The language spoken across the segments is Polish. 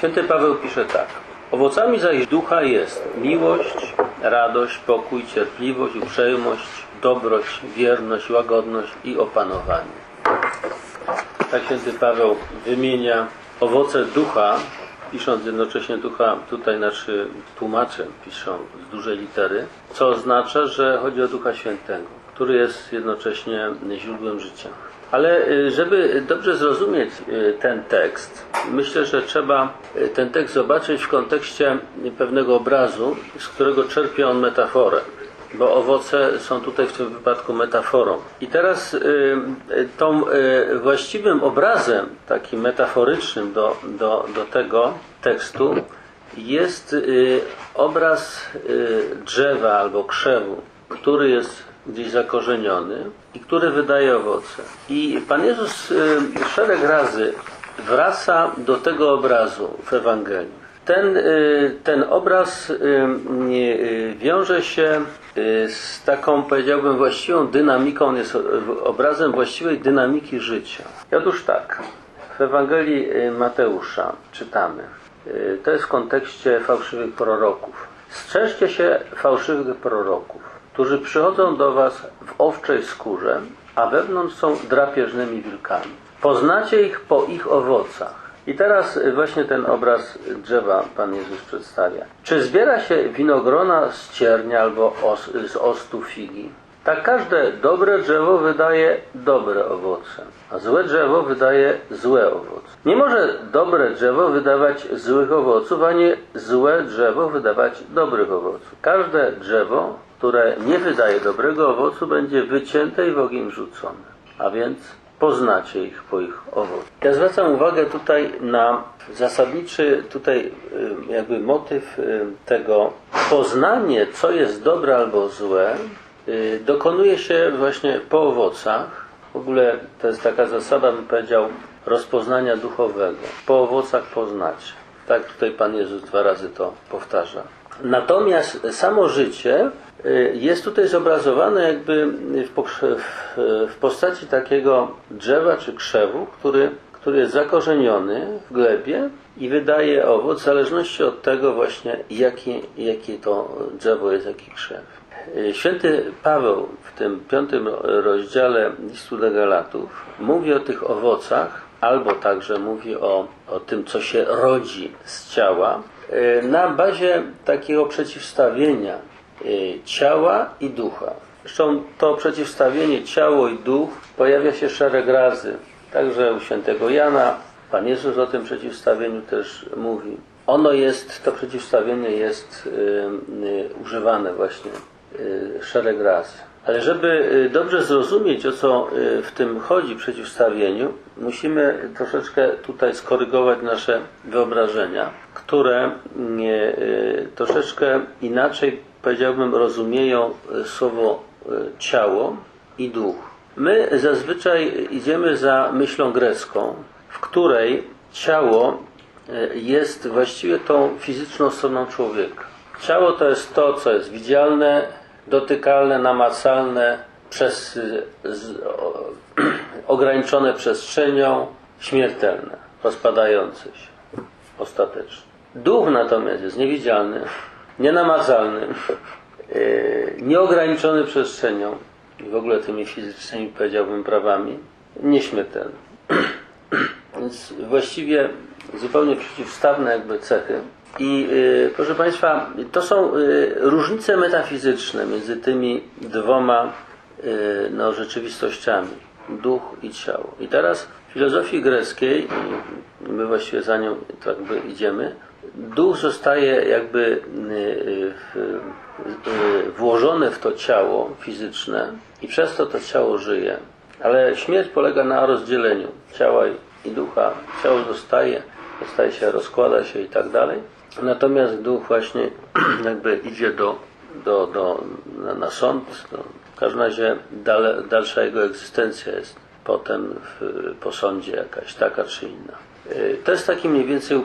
Święty Paweł pisze tak. Owocami zaś ducha jest miłość, radość, pokój, cierpliwość, uprzejmość, dobroć, wierność, łagodność i opanowanie. Tak święty Paweł wymienia owoce ducha, pisząc jednocześnie ducha, tutaj znaczy tłumaczem piszą z dużej litery, co oznacza, że chodzi o Ducha Świętego, który jest jednocześnie źródłem życia. Ale y, żeby dobrze zrozumieć y, ten tekst, myślę, że trzeba y, ten tekst zobaczyć w kontekście pewnego obrazu, z którego czerpie on metaforę bo owoce są tutaj w tym wypadku metaforą. I teraz tą właściwym obrazem, takim metaforycznym do, do, do tego tekstu jest obraz drzewa albo krzewu, który jest gdzieś zakorzeniony i który wydaje owoce. I Pan Jezus y, szereg razy wraca do tego obrazu w Ewangelii. Ten, y, ten obraz y, wiąże się z taką, powiedziałbym, właściwą dynamiką, on jest obrazem właściwej dynamiki życia. Otóż tak, w Ewangelii Mateusza czytamy, to jest w kontekście fałszywych proroków. Strzeżcie się fałszywych proroków, którzy przychodzą do was w owczej skórze, a wewnątrz są drapieżnymi wilkami. Poznacie ich po ich owocach. I teraz y, właśnie ten obraz drzewa Pan Jezus przedstawia. Czy zbiera się winogrona z ciernia albo os, z ostu figi? Tak każde dobre drzewo wydaje dobre owoce, a złe drzewo wydaje złe owoce. Nie może dobre drzewo wydawać złych owoców, ani złe drzewo wydawać dobrych owoców. Każde drzewo, które nie wydaje dobrego owocu, będzie wycięte i w ogień rzucone. A więc poznacie ich po ich owocu. Ja zwracam uwagę tutaj na zasadniczy tutaj y, jakby motyw y, tego poznanie, co jest dobre albo złe, y, dokonuje się właśnie po owocach. W ogóle to jest taka zasada, bym powiedział, rozpoznania duchowego. Po owocach poznacie. Tak tutaj Pan Jezus dwa razy to powtarza. Natomiast samo życie y, jest tutaj zobrazowane jakby w, postaci takiego drzewa czy krzewu, który, który jest zakorzeniony w glebie i wydaje owoc w zależności od tego właśnie jaki, jakie to drzewo jest, jaki krzew. Y, Święty Paweł w tym piątym rozdziale listu do Galatów mówi o tych owocach, albo także mówi o, o tym, co się rodzi z ciała, na bazie takiego przeciwstawienia y, ciała i ducha. Zresztą to przeciwstawienie ciało i duch pojawia się szereg razy. Także u świętego Jana Pan Jezus o tym przeciwstawieniu też mówi. Ono jest, to przeciwstawienie jest y, y, używane właśnie y, szereg razy. Ale żeby y, dobrze zrozumieć, o co y, w tym chodzi, przeciwstawieniu, musimy troszeczkę tutaj skorygować nasze wyobrażenia, które nie, y, troszeczkę inaczej, powiedziałbym, rozumieją y, słowo y, ciało i duch. My zazwyczaj idziemy za myślą grecką, w której ciało jest właściwie tą fizyczną stroną człowieka. Ciało to jest to, co jest widzialne, dotykalne, namacalne, przez, y, z, o, ograniczone przestrzenią, śmiertelne, rozpadające się ostatecznie. Duch natomiast jest niewidzialny, nienamacalny, yy, nieograniczony przestrzenią i w ogóle tymi fizycznymi, powiedziałbym, prawami, nieśmiertelny. Więc właściwie zupełnie przeciwstawne jakby cechy. I y, proszę Państwa, to są y, różnice metafizyczne między tymi dwoma no, rzeczywistościami, duch i ciało. I teraz w filozofii greckiej, my właściwie za nią tak jakby idziemy, duch zostaje jakby y, y, y, włożony w to ciało fizyczne i przez to to ciało żyje. Ale śmierć polega na rozdzieleniu ciała i- i ducha. Ciało zostaje, zostaje się, rozkłada się i tak dalej. Natomiast duch właśnie jakby idzie do, do, do, na, na sąd. Do, w każdym razie dale, dalsza jego egzystencja jest potem w, po sądzie jakaś taka czy inna. Y, To jest taki mniej więcej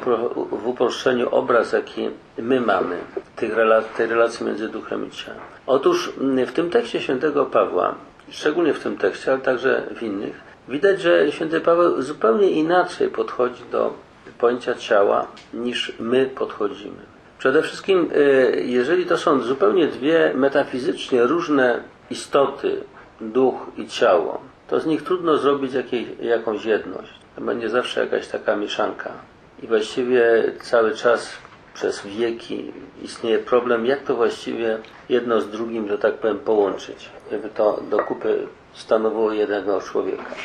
w uproszczeniu obraz, jaki my mamy tych tej relacji między duchem i ciałem. Otóż w tym tekście świętego Pawła, szczególnie w tym tekście, ale także w innych, widać, że święty Paweł zupełnie inaczej podchodzi do pojęcia ciała, niż my podchodzimy. Przede wszystkim, y, jeżeli to są zupełnie dwie metafizycznie różne istoty, duch i ciało, to z nich trudno zrobić jakiej, jakąś jedność. To będzie zawsze jakaś taka mieszanka. I właściwie cały czas przez wieki istnieje problem, jak to właściwie jedno z drugim, że tak powiem, połączyć, żeby to do kupy stanowiło jednego człowieka.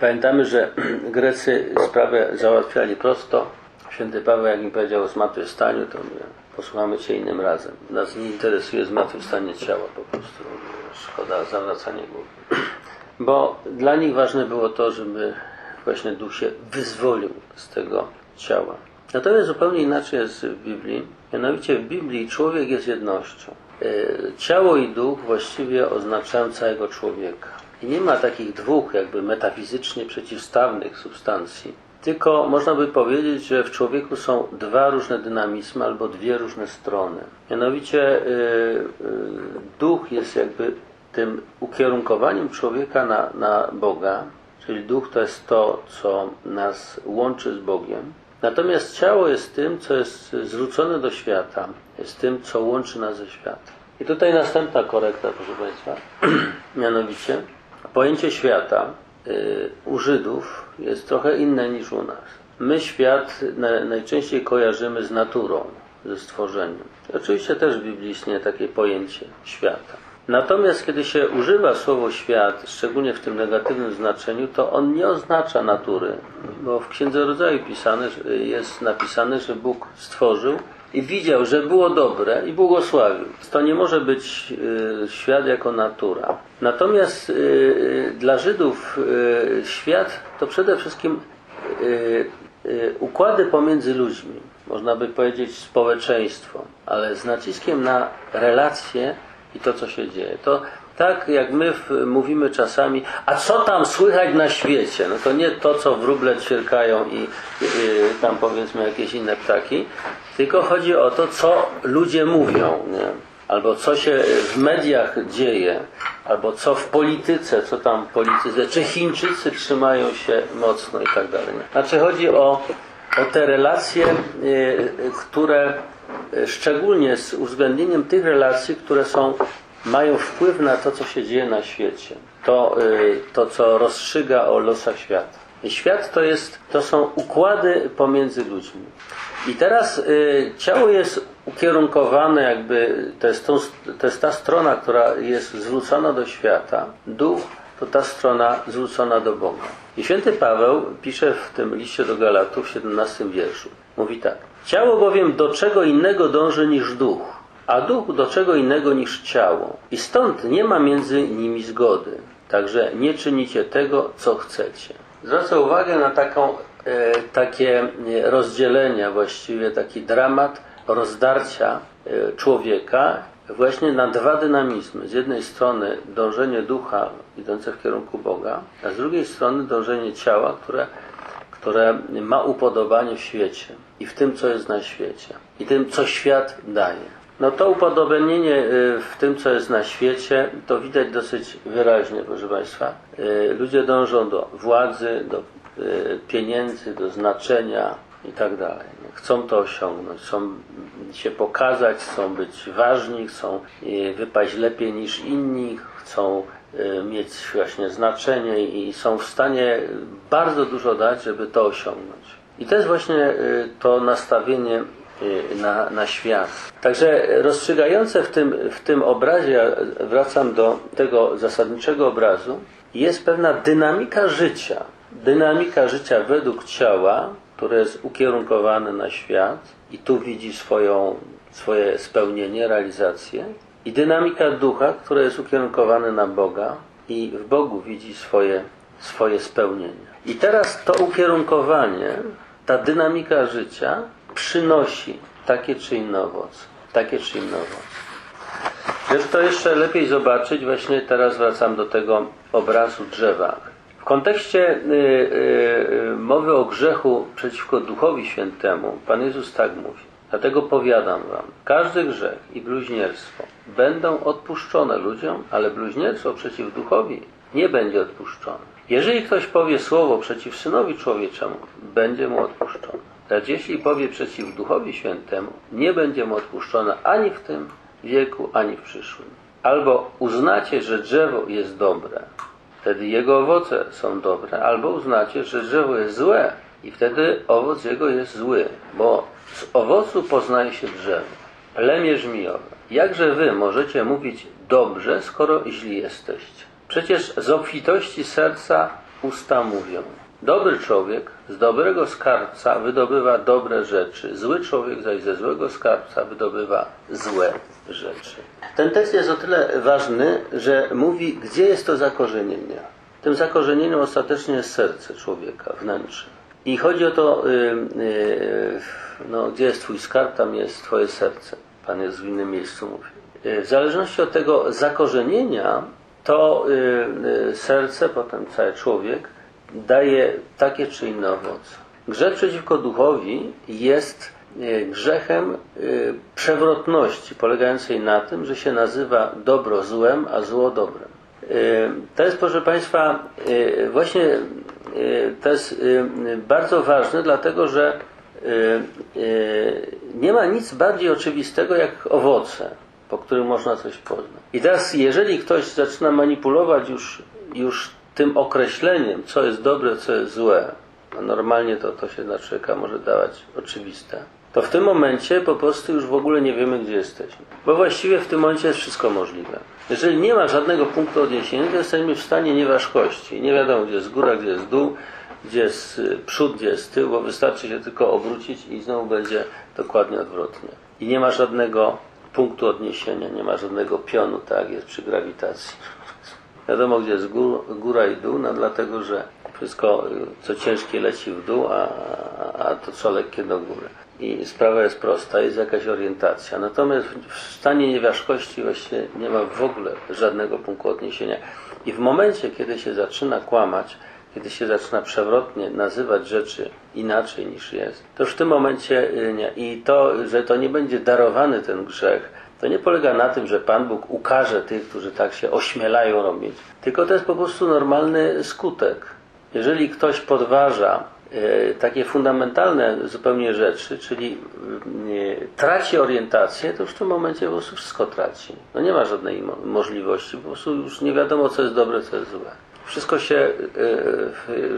Pamiętamy, że Grecy sprawę załatwiali prosto. Święty Paweł, jak im powiedział o zmartwychwstaniu, to my posłuchamy Cię innym razem. Nas nie interesuje zmartwychwstanie ciała po prostu. Szkoda zawracanie głowy. Bo dla nich ważne było to, żeby właśnie duch się wyzwolił z tego ciała. Natomiast zupełnie inaczej jest w Biblii. Mianowicie w Biblii człowiek jest jednością. E, Ciało i duch właściwie oznaczają całego człowieka. I nie ma takich dwóch jakby metafizycznie przeciwstawnych substancji. Tylko można by powiedzieć, że w człowieku są dwa różne dynamizmy albo dwie różne strony. Mianowicie y, y, duch jest jakby tym ukierunkowaniem człowieka na, na Boga, czyli duch to jest to, co nas łączy z Bogiem. Natomiast ciało jest tym, co jest zwrócone do świata, jest tym, co łączy nas ze światem. I tutaj następna korekta, proszę Państwa. Mianowicie pojęcie świata u Żydów jest trochę inne niż u nas. My świat na, najczęściej kojarzymy z naturą, ze stworzeniem. Oczywiście też Biblii istnieje takie pojęcie świata. Natomiast kiedy się używa słowo świat, szczególnie w tym negatywnym znaczeniu, to on nie oznacza natury, bo w Księdze Rodzaju pisane, jest napisane, że Bóg stworzył i widział, że było dobre i błogosławił. To nie może być y, świat jako natura. Natomiast y, dla Żydów y, świat to przede wszystkim y, y, układy pomiędzy ludźmi, można by powiedzieć społeczeństwo, ale z naciskiem na relacje i to, co się dzieje. To tak jak my mówimy czasami, a co tam słychać na świecie? No to nie to, co wróble ćwierkają i y, tam powiedzmy jakieś inne ptaki, tylko chodzi o to, co ludzie mówią. Nie? Albo co się w mediach dzieje, albo co w polityce, co tam w polityce, czy Chińczycy trzymają się mocno i tak dalej. Znaczy chodzi o, o te relacje, y, y, które y, szczególnie z uwzględnieniem tych relacji, które są, mają wpływ na to, co się dzieje na świecie. To, y, to co rozstrzyga o losach świata. Świat to, jest, to są układy pomiędzy ludźmi. I teraz y, ciało jest ukierunkowane, jakby to jest, tą, to jest ta strona, która jest zwrócona do świata. Duch to ta strona zwrócona do Boga. I święty Paweł pisze w tym liście do Galatów w 17 wierszu. Mówi tak. Ciało bowiem do czego innego dąży niż duch, a duch do czego innego niż ciało. I stąd nie ma między nimi zgody. Także nie czynicie tego, co chcecie. Zwracam uwagę na taką, e, takie e, rozdzielenia, właściwie taki dramat rozdarcia e, człowieka właśnie na dwa dynamizmy. Z jednej strony dążenie ducha idące w kierunku Boga, a z drugiej strony dążenie ciała, które, które ma upodobanie w świecie i w tym, co jest na świecie i tym, co świat daje. No to upodobnienie y, w tym, co jest na świecie, to widać dosyć wyraźnie, proszę Państwa. Y, Ludzie dążą do władzy, do y, pieniędzy, do znaczenia i tak dalej. Chcą to osiągnąć, chcą się pokazać, chcą być ważni, chcą wypaść lepiej niż inni, chcą mieć właśnie znaczenie i są w stanie bardzo dużo dać, żeby to osiągnąć. I to jest właśnie to nastawienie na, na świat. Także rozstrzygające w tym, w tym obrazie, ja wracam do tego zasadniczego obrazu, jest pewna dynamika życia. Dynamika życia według ciała, które jest ukierunkowane na świat i tu widzi swoją, swoje spełnienie, realizację. I dynamika ducha, które jest ukierunkowane na Boga i w Bogu widzi swoje, swoje spełnienie. I teraz to ukierunkowanie, ta dynamika życia przynosi takie czy inne owoce. Takie czy inne owoce. Żeby to jeszcze lepiej zobaczyć, właśnie teraz wracam do tego obrazu drzewa. W kontekście y, y, y, mowy o grzechu przeciwko Duchowi Świętemu, Pan Jezus tak mówi. Dlatego powiadam wam, każdy grzech i bluźnierstwo będą odpuszczone ludziom, ale bluźnierstwo przeciw Duchowi nie będzie odpuszczone. Jeżeli ktoś powie słowo przeciw Synowi Człowieczemu, będzie mu odpuszczone. Lecz jeśli powie przeciw Duchowi Świętemu, nie będzie mu odpuszczona ani w tym wieku, ani w przyszłym. Albo uznacie, że drzewo jest dobre, wtedy jego owoce są dobre, albo uznacie, że drzewo jest złe i wtedy owoc jego jest zły, bo z owocu poznaje się drzewo. Plemię żmijowe. Jakże wy możecie mówić dobrze, skoro źli jesteście? Przecież z obfitości serca usta mówią. Dobry człowiek z dobrego skarbca wydobywa dobre rzeczy, zły człowiek zaś ze złego skarbca wydobywa złe rzeczy. Ten tekst jest o tyle ważny, że mówi, gdzie jest to zakorzenienie. Tym zakorzeniem ostatecznie jest serce człowieka, wnętrze. I chodzi o to, yy, yy, no, gdzie jest Twój skarb, tam jest Twoje serce. Pan jest w innym miejscu mówi. Yy, W zależności od tego zakorzenienia, to serce, potem cały człowiek, daje takie czy inne owoce. Grzech przeciwko duchowi jest yy, grzechem yy, przewrotności, polegającej na tym, że się nazywa dobro złem, a zło dobrem. Yy, To jest, proszę Państwa, właśnie to jest bardzo ważne, dlatego że nie ma nic bardziej oczywistego jak owoce, po którym można coś poznać. I teraz, jeżeli ktoś zaczyna manipulować już, już tym określeniem, co jest dobre, co jest złe, a normalnie to, to się dla człowieka może dawać oczywiste, to w tym momencie po prostu już w ogóle nie wiemy, gdzie jesteśmy. Bo właściwie w tym momencie jest wszystko możliwe. Jeżeli nie ma żadnego punktu odniesienia, to jesteśmy w stanie nieważkości. Nie wiadomo, gdzie jest góra, gdzie jest dół, gdzie jest y, przód, gdzie jest tył, bo wystarczy się tylko obrócić i znowu będzie dokładnie odwrotnie. I nie ma żadnego punktu odniesienia, nie ma żadnego pionu, tak jest przy grawitacji. Wiadomo, gdzie jest gór, góra i dół, no dlatego, że wszystko, y, co ciężkie leci w dół, a, a to co lekkie do góry. I sprawa jest prosta, jest jakaś orientacja. Natomiast w stanie nieważkości właśnie nie ma w ogóle żadnego punktu odniesienia. I w momencie, kiedy się zaczyna kłamać, kiedy się zaczyna przewrotnie nazywać rzeczy inaczej niż jest, to już w tym momencie y, nie. I to, że to nie będzie darowany ten grzech, to nie polega na tym, że Pan Bóg ukaże tych, którzy tak się ośmielają robić, tylko to jest po prostu normalny skutek. Jeżeli ktoś podważa e, takie fundamentalne zupełnie rzeczy, czyli e, traci orientację, to już w tym momencie po prostu wszystko traci. No nie ma żadnej mo- możliwości, po prostu już nie wiadomo, co jest dobre, co jest złe. Wszystko się,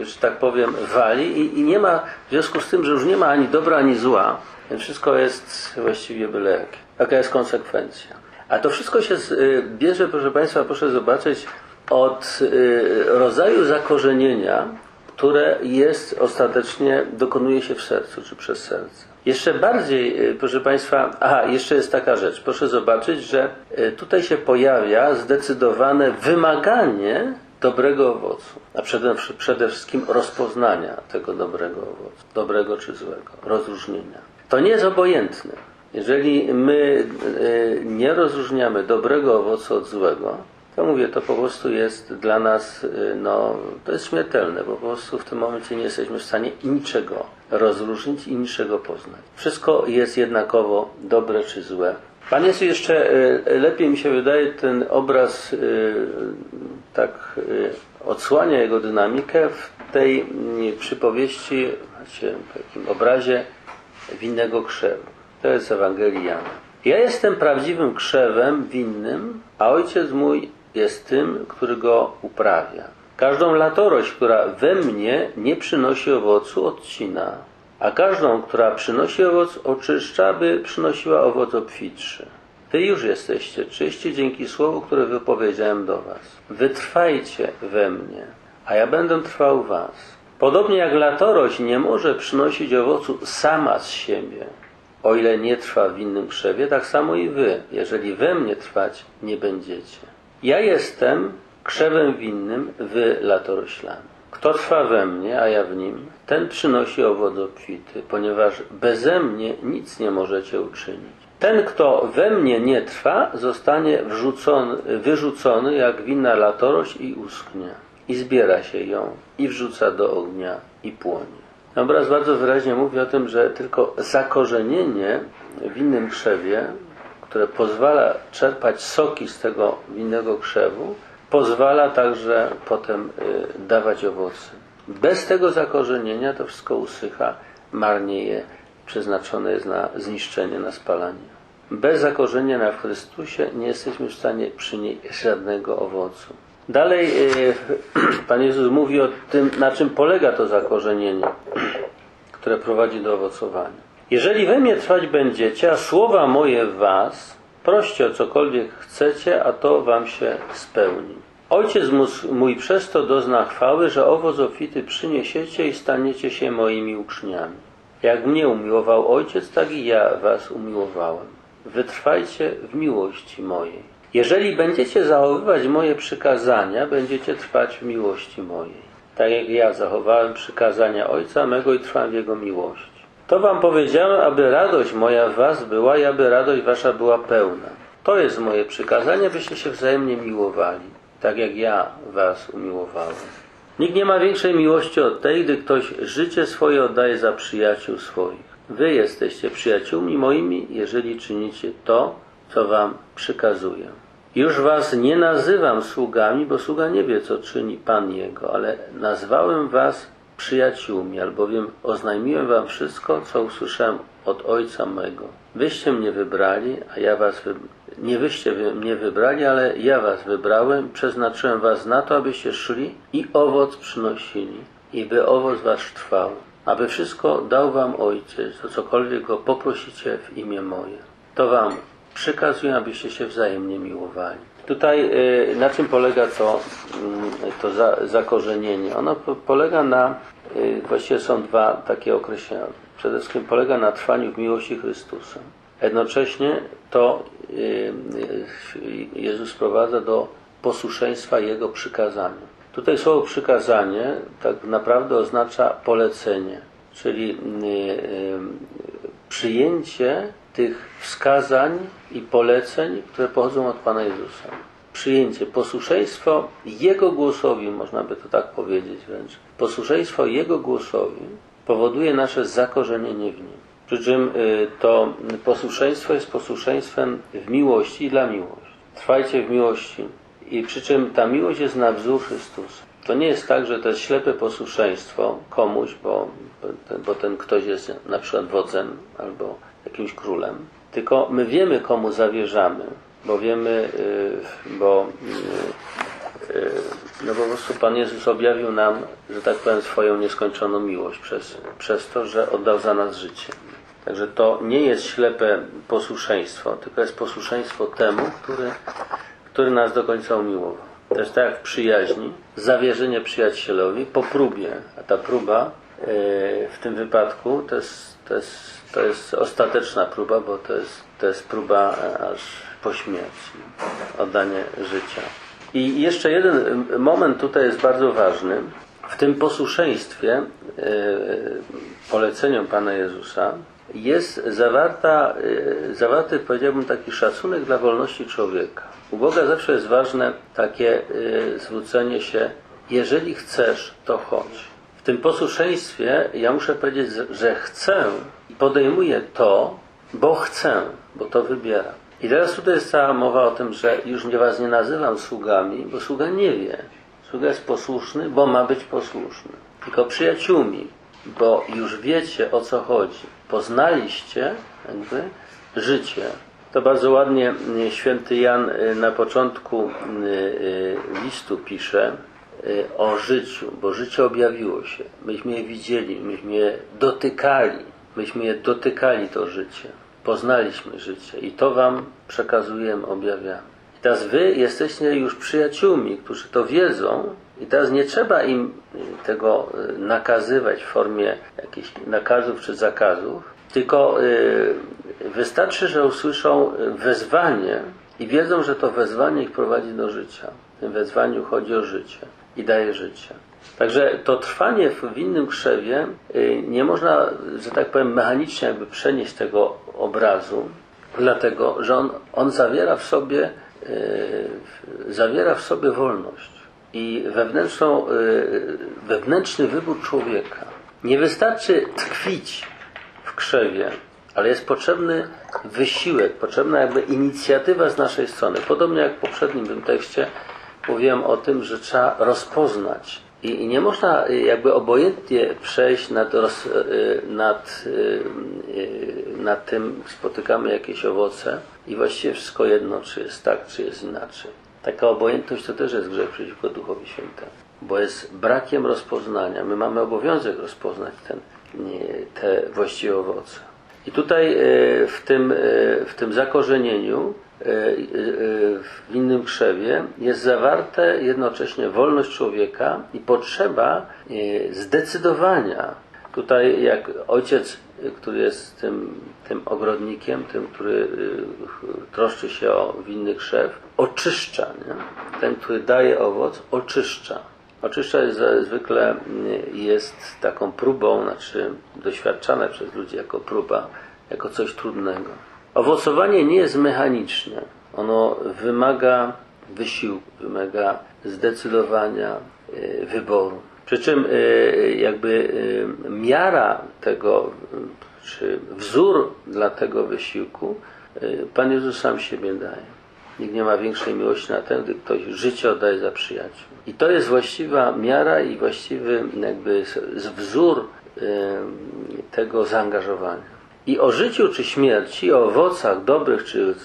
e, że tak powiem, wali i, nie ma, w związku z tym, że już nie ma ani dobra, ani zła, wszystko jest właściwie byle jakie. Jaka jest konsekwencja? A to wszystko się y, bierze, proszę Państwa, proszę zobaczyć, od y, rodzaju zakorzenienia, które jest ostatecznie, dokonuje się w sercu, czy przez serce. Jeszcze bardziej, y, proszę Państwa, aha, jeszcze jest taka rzecz. Proszę zobaczyć, że tutaj się pojawia zdecydowane wymaganie dobrego owocu, a przede, przede wszystkim rozpoznania tego dobrego owocu, dobrego czy złego, rozróżnienia. To nie jest obojętne. Jeżeli my y, nie rozróżniamy dobrego owocu od złego, to mówię, to po prostu jest dla nas, y, no, to jest śmiertelne, bo po prostu w tym momencie nie jesteśmy w stanie niczego rozróżnić i niczego poznać. Wszystko jest jednakowo dobre czy złe. Pan jest jeszcze, y, lepiej mi się wydaje, ten obraz tak odsłania jego dynamikę w tej przypowieści, znaczy w takim obrazie winnego krzewu. To jest Ewangelii Jana. Ja jestem prawdziwym krzewem winnym, a ojciec mój jest tym, który go uprawia. Każdą latorość, która we mnie nie przynosi owocu, odcina, a każdą, która przynosi owoc, oczyszcza, by przynosiła owoc obfitszy. Wy już jesteście czyści dzięki słowu, które wypowiedziałem do was. Wytrwajcie we mnie, a ja będę trwał was. Podobnie jak latorość nie może przynosić owocu sama z siebie, o ile nie trwa w innym krzewie, tak samo i wy, jeżeli we mnie trwać nie będziecie. Ja jestem krzewem winnym, wy latoroślami. Kto trwa we mnie, a ja w nim, ten przynosi owoc obfity, ponieważ beze mnie nic nie możecie uczynić. Ten, kto we mnie nie trwa, zostanie wrzucony, wyrzucony jak winna latorość i uschnie. I zbiera się ją, i wrzuca do ognia, i płonie. Obraz bardzo wyraźnie mówi o tym, że tylko zakorzenienie w innym krzewie, które pozwala czerpać soki z tego winnego krzewu, pozwala także potem y, dawać owoce. Bez tego zakorzenienia to wszystko usycha marnieje, przeznaczone jest na zniszczenie, na spalanie. Bez zakorzenienia w Chrystusie nie jesteśmy w stanie przynieść żadnego owocu. Dalej e, Pan Jezus mówi o tym, na czym polega to zakorzenienie, które prowadzi do owocowania. Jeżeli we mnie trwać będziecie, a słowa moje w was, proście o cokolwiek chcecie, a to wam się spełni. Ojciec mój przez to dozna chwały, że owoc obfity przyniesiecie i staniecie się moimi uczniami. Jak mnie umiłował Ojciec, tak i ja was umiłowałem. Wytrwajcie w miłości mojej. Jeżeli będziecie zachowywać moje przykazania, będziecie trwać w miłości mojej. Tak jak ja zachowałem przykazania Ojca mego i trwam w Jego miłości. To wam powiedziałem, aby radość moja w was była i aby radość wasza była pełna. To jest moje przykazanie, byście się wzajemnie miłowali, tak jak ja was umiłowałem. Nikt nie ma większej miłości od tej, gdy ktoś życie swoje oddaje za przyjaciół swoich. Wy jesteście przyjaciółmi moimi, jeżeli czynicie to, co wam przykazuję. Już was nie nazywam sługami, bo sługa nie wie, co czyni Pan Jego, ale nazwałem was przyjaciółmi, albowiem oznajmiłem wam wszystko, co usłyszałem od Ojca mego. Wyście mnie wybrali, a ja was wy... nie wyście wy mnie wybrali, ale ja was wybrałem, przeznaczyłem was na to, abyście szli i owoc przynosili, i by owoc wasz trwał, aby wszystko dał wam Ojciec, to cokolwiek go poprosicie w imię moje. To wam przykazuję, abyście się wzajemnie miłowali. Tutaj y, na czym polega to, y, to za, zakorzenienie? Ono po, polega na, y, właściwie są dwa takie określenia. Przede wszystkim polega na trwaniu w miłości Chrystusa. Jednocześnie to Jezus prowadza do posłuszeństwa Jego przykazania. Tutaj słowo przykazanie tak naprawdę oznacza polecenie, czyli przyjęcie tych wskazań i poleceń, które pochodzą od Pana Jezusa. Przyjęcie, posłuszeństwo Jego głosowi, można by to tak powiedzieć wręcz, posłuszeństwo Jego głosowi powoduje nasze zakorzenienie w Nim. Przy czym to posłuszeństwo jest posłuszeństwem w miłości i dla miłości. Trwajcie w miłości. I przy czym ta miłość jest na wzór Chrystusa. To nie jest tak, że to jest ślepe posłuszeństwo komuś, bo, bo ten ktoś jest na przykład wodzem albo jakimś królem, tylko my wiemy, komu zawierzamy, bo wiemy, bo no po prostu Pan Jezus objawił nam, że tak powiem, swoją nieskończoną miłość przez, przez to, że oddał za nas życie. Także to nie jest ślepe posłuszeństwo, tylko jest posłuszeństwo temu, który, który nas do końca umiłował. To jest tak jak w przyjaźni, zawierzenie przyjacielowi po próbie, a ta próba w tym wypadku to jest, to jest to jest ostateczna próba, bo to jest, to jest próba aż po śmierci, oddanie życia. I jeszcze jeden moment tutaj jest bardzo ważny. W tym posłuszeństwie, yy, poleceniom Pana Jezusa, jest zawarta, zawarty, powiedziałbym, taki szacunek dla wolności człowieka. U Boga zawsze jest ważne takie zwrócenie się, jeżeli chcesz, to chodź. W tym posłuszeństwie ja muszę powiedzieć, że chcę i podejmuję to, bo chcę, bo to wybieram. I teraz tutaj jest cała mowa o tym, że już nie was nie nazywam sługami, bo sługa nie wie. Sługa jest posłuszny, bo ma być posłuszny. Tylko przyjaciółmi, bo już wiecie o co chodzi. Poznaliście jakby życie. To bardzo ładnie święty Jan y, na początku y, listu pisze, o życiu, bo życie objawiło się. Myśmy je widzieli, myśmy je dotykali, myśmy je dotykali to życie. Poznaliśmy życie i to wam przekazujemy, objawiamy. I teraz wy jesteście już przyjaciółmi, którzy to wiedzą i teraz nie trzeba im tego nakazywać w formie jakichś nakazów czy zakazów, tylko wystarczy, że usłyszą wezwanie i wiedzą, że to wezwanie ich prowadzi do życia. W tym wezwaniu chodzi o życie i daje życie. Także to trwanie w innym krzewie nie można, że tak powiem, mechanicznie jakby przenieść tego obrazu, dlatego, że on, on zawiera w sobie zawiera w sobie wolność i wewnętrzną, wewnętrzny wybór człowieka. Nie wystarczy tkwić w krzewie, ale jest potrzebny wysiłek, potrzebna jakby inicjatywa z naszej strony. Podobnie jak w poprzednim tym tekście mówiłem o tym, że trzeba rozpoznać I, nie można y, jakby obojętnie przejść nad, roz, y, nad, y, nad tym, spotykamy jakieś owoce i właściwie wszystko jedno, czy jest tak, czy jest inaczej. Taka obojętność to też jest grzech przeciwko Duchowi Świętemu, bo jest brakiem rozpoznania. My mamy obowiązek rozpoznać ten, te właściwe owoce. I tutaj w tym, w tym zakorzenieniu w innym krzewie jest zawarte jednocześnie wolność człowieka i potrzeba y, zdecydowania. Tutaj jak ojciec, który jest tym, tym ogrodnikiem, tym, który troszczy się o winny krzew, oczyszcza. Nie? Ten, który daje owoc, oczyszcza. Oczyszcza zwykle jest taką próbą, znaczy doświadczane przez ludzi jako próba, jako coś trudnego. Owocowanie nie jest mechaniczne. Ono wymaga wysiłku, wymaga zdecydowania, y, wyboru. Przy czym y, jakby y, miara tego, czy wzór dla tego wysiłku Pan Jezus sam siebie daje. Nikt nie ma większej miłości na ten, gdy ktoś życie oddaje za przyjaciół. I to jest właściwa miara i właściwy jakby wzór tego zaangażowania. I o życiu czy śmierci, o owocach dobrych czy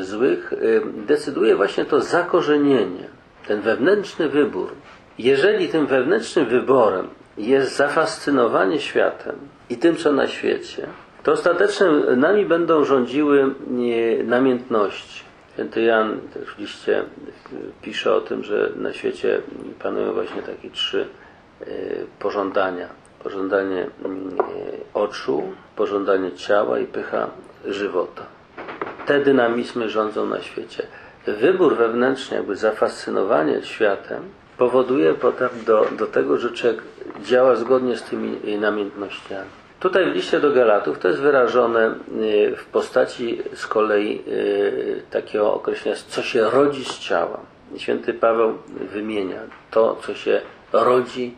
złych y, decyduje właśnie to zakorzenienie, ten wewnętrzny wybór. Jeżeli tym wewnętrznym wyborem jest zafascynowanie światem i tym, co na świecie, to ostatecznie nami będą rządziły nie, namiętności. Święty Jan też w liście y, pisze o tym, że na świecie panują właśnie takie trzy y, pożądania. Pożądanie mm, y, oczu, pożądanie ciała i pycha żywota. Te dynamizmy rządzą na świecie. Wybór wewnętrzny, jakby zafascynowanie światem, powoduje potem do, do tego, że człowiek działa zgodnie z tymi y, namiętnościami. Tutaj w liście do Galatów to jest wyrażone y, w postaci z kolei takiego określenia, co się rodzi z ciała. Święty Paweł wymienia to, co się rodzi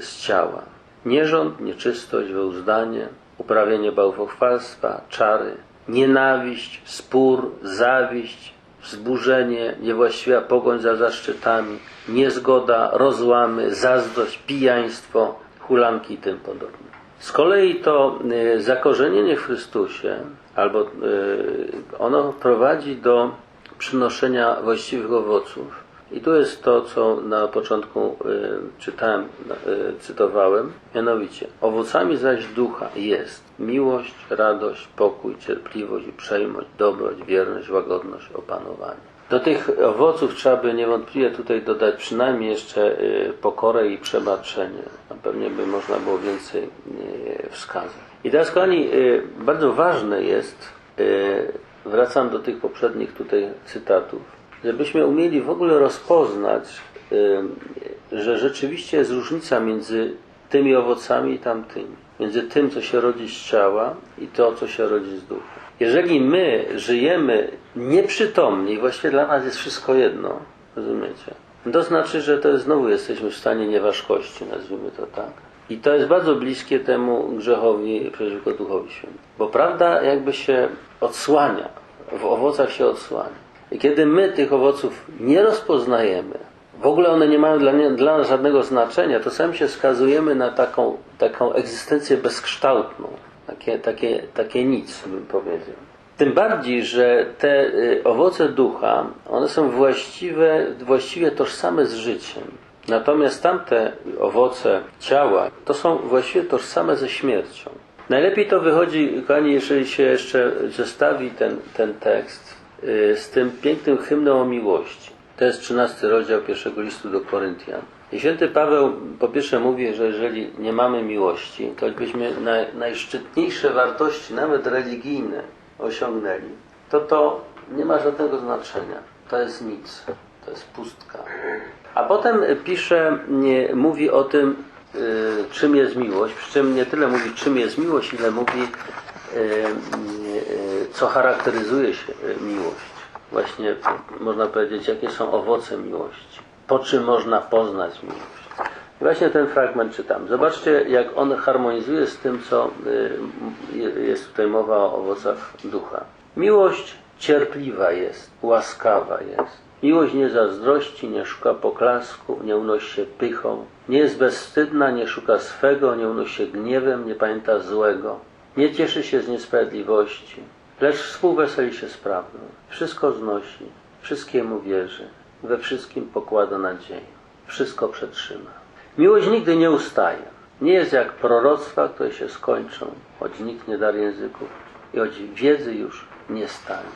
z ciała. Nierząd, nieczystość, wyuzdanie, uprawienie bałwochwalstwa, czary, nienawiść, spór, zawiść, wzburzenie, niewłaściwa pogoń za zaszczytami, niezgoda, rozłamy, zazdrość, pijaństwo, hulanki i tym podobne. Z kolei to y, zakorzenienie w Chrystusie, albo y, ono prowadzi do przynoszenia właściwych owoców. I tu jest to, co na początku y, czytałem, y, cytowałem, mianowicie owocami zaś ducha jest miłość, radość, pokój, cierpliwość, uprzejmość, dobroć, wierność, łagodność, opanowanie. Do tych owoców trzeba by niewątpliwie tutaj dodać przynajmniej jeszcze y, pokorę i przebaczenie. A pewnie by można było więcej wskazać. I teraz, kochani, bardzo ważne jest, wracam do tych poprzednich tutaj cytatów, żebyśmy umieli w ogóle rozpoznać, y, że rzeczywiście jest różnica między tymi owocami i tamtymi. Między tym, co się rodzi z ciała i to, co się rodzi z ducha. Jeżeli my żyjemy nieprzytomni, właściwie dla nas jest wszystko jedno, rozumiecie? To znaczy, że to znowu jesteśmy w stanie nieważkości, nazwijmy to tak. I to jest bardzo bliskie temu grzechowi przeciwko Duchowi Świętemu. Bo prawda jakby się odsłania, w owocach się odsłania. I kiedy my tych owoców nie rozpoznajemy, w ogóle one nie mają dla, nie, dla nas żadnego znaczenia, to sami się skazujemy na taką, taką egzystencję bezkształtną, takie, takie, takie nic, bym powiedział. Tym bardziej, że te y, owoce ducha, one są właściwe, właściwie tożsame z życiem. Natomiast tamte owoce ciała, to są właściwie tożsame ze śmiercią. Najlepiej to wychodzi, kochani, jeżeli się jeszcze zestawi ten, ten tekst z tym pięknym hymnem o miłości. To jest 13 rozdział pierwszego listu do Koryntian. I święty Paweł po pierwsze mówi, że jeżeli nie mamy miłości, to choćbyśmy naj, najszczytniejsze wartości, nawet religijne, osiągnęli, to to nie ma żadnego znaczenia. To jest nic. To jest pustka. A potem pisze, nie, mówi o tym, y, czym jest miłość, przy czym nie tyle mówi, czym jest miłość, ile mówi, y, y, co charakteryzuje się y, miłość. Właśnie można powiedzieć, jakie są owoce miłości. Po czym można poznać miłość. I właśnie ten fragment czytam. Zobaczcie, jak on harmonizuje z tym, co y, jest tutaj mowa o owocach ducha. Miłość cierpliwa jest, łaskawa jest, Miłość nie zazdrości, nie szuka poklasku, nie unosi się pychą, nie jest bezwstydna, nie szuka swego, nie unosi się gniewem, nie pamięta złego, nie cieszy się z niesprawiedliwości, lecz współweseli się z prawdą. Wszystko znosi, wszystkiemu wierzy, we wszystkim pokłada nadzieję, wszystko przetrzyma. Miłość nigdy nie ustaje. Nie jest jak proroctwa, które się skończą, choć nikt nie dar języków i choć wiedzy już nie stanie.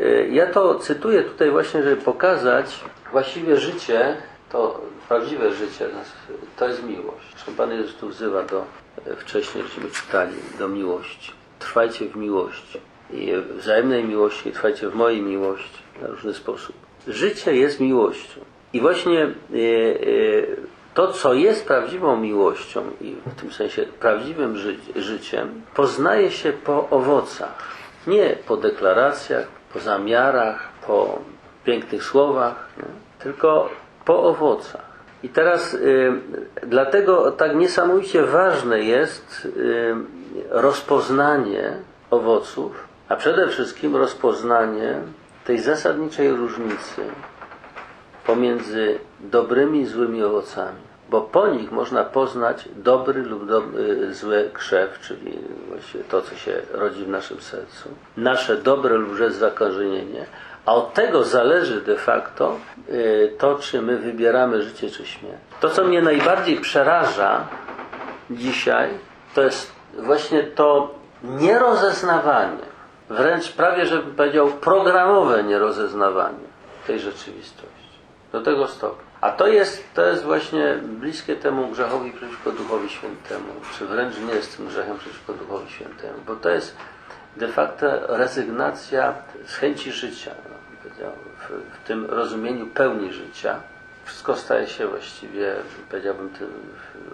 Y, Ja to cytuję tutaj właśnie, żeby pokazać właściwie życie, to prawdziwe życie, to jest miłość. Zresztą Pan Jezus tu wzywa do, e, wcześniej żeśmy czytali, do miłości. Trwajcie w miłości. I wzajemnej miłości, trwajcie w mojej miłości na różny sposób. Życie jest miłością. I właśnie e, e, to, co jest prawdziwą miłością i w tym sensie prawdziwym ży życiem, poznaje się po owocach. Nie po deklaracjach, po zamiarach, po pięknych słowach, nie? tylko po owocach. I teraz y, dlatego tak niesamowicie ważne jest rozpoznanie owoców, a przede wszystkim rozpoznanie tej zasadniczej różnicy pomiędzy dobrymi i złymi owocami, bo po nich można poznać dobry lub do, y, zły krzew, czyli właściwie to, co się rodzi w naszym sercu, nasze dobre lub złe zakorzenienie, a od tego zależy de facto y, to, czy my wybieramy życie czy śmierć. To, co mnie najbardziej przeraża dzisiaj, to jest właśnie to nierozeznawanie, wręcz prawie, żebym powiedział, programowe nierozeznawanie tej rzeczywistości. Do tego stopnia. A to jest, to jest właśnie bliskie temu grzechowi przeciwko Duchowi Świętemu, czy wręcz nie jest tym grzechem przeciwko Duchowi Świętemu, bo to jest de facto rezygnacja z chęci życia, no, w, w tym rozumieniu pełni życia. Wszystko staje się właściwie, powiedziałbym,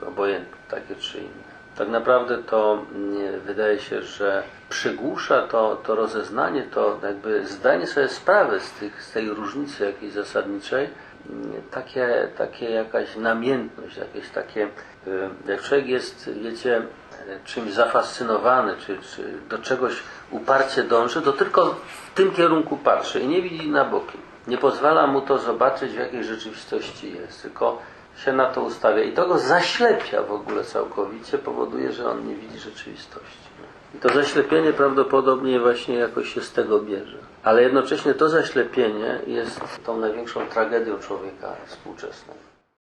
obojętne, takie czy inne. Tak naprawdę to nie, wydaje się, że przygłusza to, to rozeznanie, to jakby zdanie sobie sprawy z, tych, z tej różnicy jakiejś zasadniczej, mm, takie, takie jakaś namiętność, jakieś takie, y, jak człowiek jest, wiecie, czymś zafascynowany, czy, czy do czegoś uparcie dąży, to tylko w tym kierunku patrzy i nie widzi na boki. Nie pozwala mu to zobaczyć, w jakiej rzeczywistości jest, tylko się na to ustawia i to go zaślepia w ogóle całkowicie, powoduje, że on nie widzi rzeczywistości. I to zaślepienie prawdopodobnie właśnie jakoś się z tego bierze. Ale jednocześnie to zaślepienie jest tą największą tragedią człowieka współczesnego.